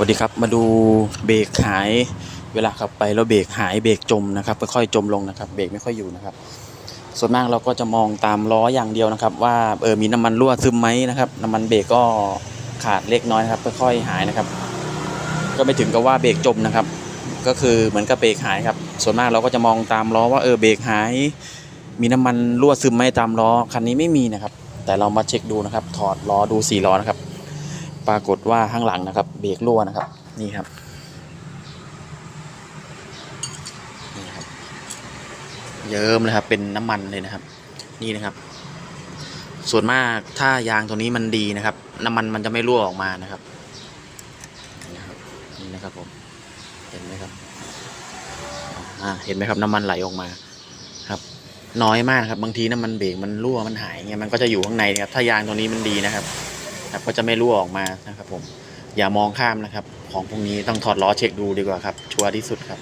สวัสดีครับมาดูเบรกหายเวลาขับไปแล้วเบรกหายเบรกจมนะครับค่อยๆจมลงนะครับเบรกไม่ค่อยอยู่นะครับ ส่วนมากเราก็จะมองตามล้ออย่างเดียวนะครับ ว่าเออมีน้ำมันรั่วซึมไหมนะครับน้ำมันเบรกก็ขาดเล็กน้อยนะครับค่อยๆหายนะครับ ก็ไม่ถึงกับว่าเบรกจมนะครับ ก็คือเหมือนกับเบรกหายครับ ส่วนมากเราก็จะมองตามล้อว่าเออเบรกหาย มีน้ำมันรั่วซึมไหมตามล้อคันนี้ไม่มีนะครับ แต่เรามาเช็คดูนะครับ ถอดล้อดูสี่ล้อนะครับ ปรากฏว่าข้างหลังนะครับ เบรกรั่วนะครับ นี่ครับนี่ครับ เยิ้มเลยครับ เป็นน้ำมันเลยนะครับ นี่นะครับ ส่วนมากถ้ายางตัวนี้มันดีนะครับ น้ำมันมันจะไม่รั่วออกมานะครับนี่นะครับนี่นะครับผมเห็นไหมครับอ่าเห็นไหมครับน้ำมันไหลออกมาครับ น้อยมากครับ บางทีน้ำมันเบรกมันรั่วมันหายเงี้ยมันก็จะอยู่ข้างในนะครับ ถ้ายางตัวนี้มันดีนะครับ ครับก็จะไม่รั่วออกมานะครับผมอย่ามองข้ามนะครับ ของพวกนี้ต้องถอดล้อเช็คดูดีกว่าครับ ชัวร์ที่สุดครับ